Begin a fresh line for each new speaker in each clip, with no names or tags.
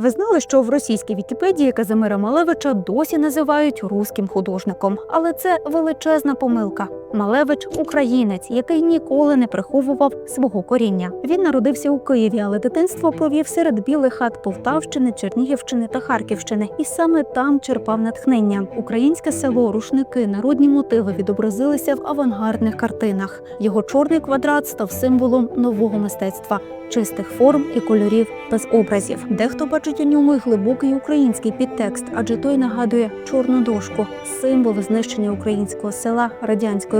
Ви знали, що в російській Вікіпедії Казимира Малевича досі називають руським художником, але це величезна помилка. Малевич українець, який ніколи не приховував свого коріння. Він народився у Києві, але дитинство провів серед білих хат Полтавщини, Чернігівщини та Харківщини, і саме там черпав натхнення. Українське село, рушники, народні мотиви відобразилися в авангардних картинах. Його чорний квадрат став символом нового мистецтва чистих форм і кольорів без образів. Дехто бачить у ньому й глибокий український підтекст, адже той нагадує чорну дошку, символ знищення українського села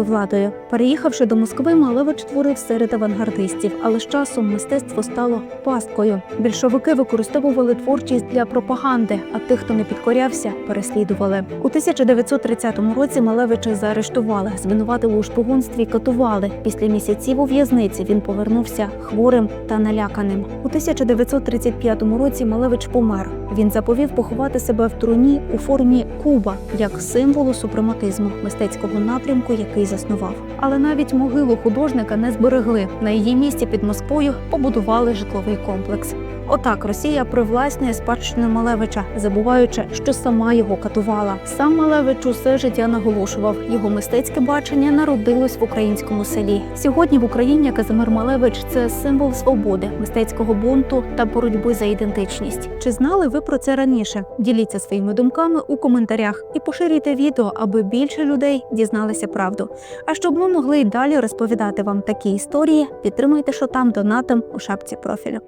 радянською владою. Переїхавши до Москви, Малевич творив серед авангардистів, але з часом мистецтво стало пасткою. Більшовики використовували творчість для пропаганди, а тих, хто не підкорявся, переслідували. У 1930 році Малевича заарештували, звинуватили у шпигунстві, катували. Після місяців у в'язниці він повернувся хворим та наляканим. У 1935 році Малевич помер. Він заповів поховати себе в труні у формі куба як символу супрематизму мистецького напрямку, який заснував. Але навіть могилу художника не зберегли. На її місці під Москвою побудували житловий комплекс. Отак Росія привласнює спадщину Малевича, забуваючи, що сама його катувала. Сам Малевич усе життя наголошував, його мистецьке бачення народилось в українському селі. Сьогодні в Україні Казимир Малевич це символ свободи, мистецького бунту та боротьби за ідентичність. Чи знали ви про це раніше? Діліться своїми думками у коментарях і поширюйте відео, аби більше людей дізналися правду. А щоб ми могли й далі розповідати вам такі історії, підтримуйте шотам донатом у шапці профілю.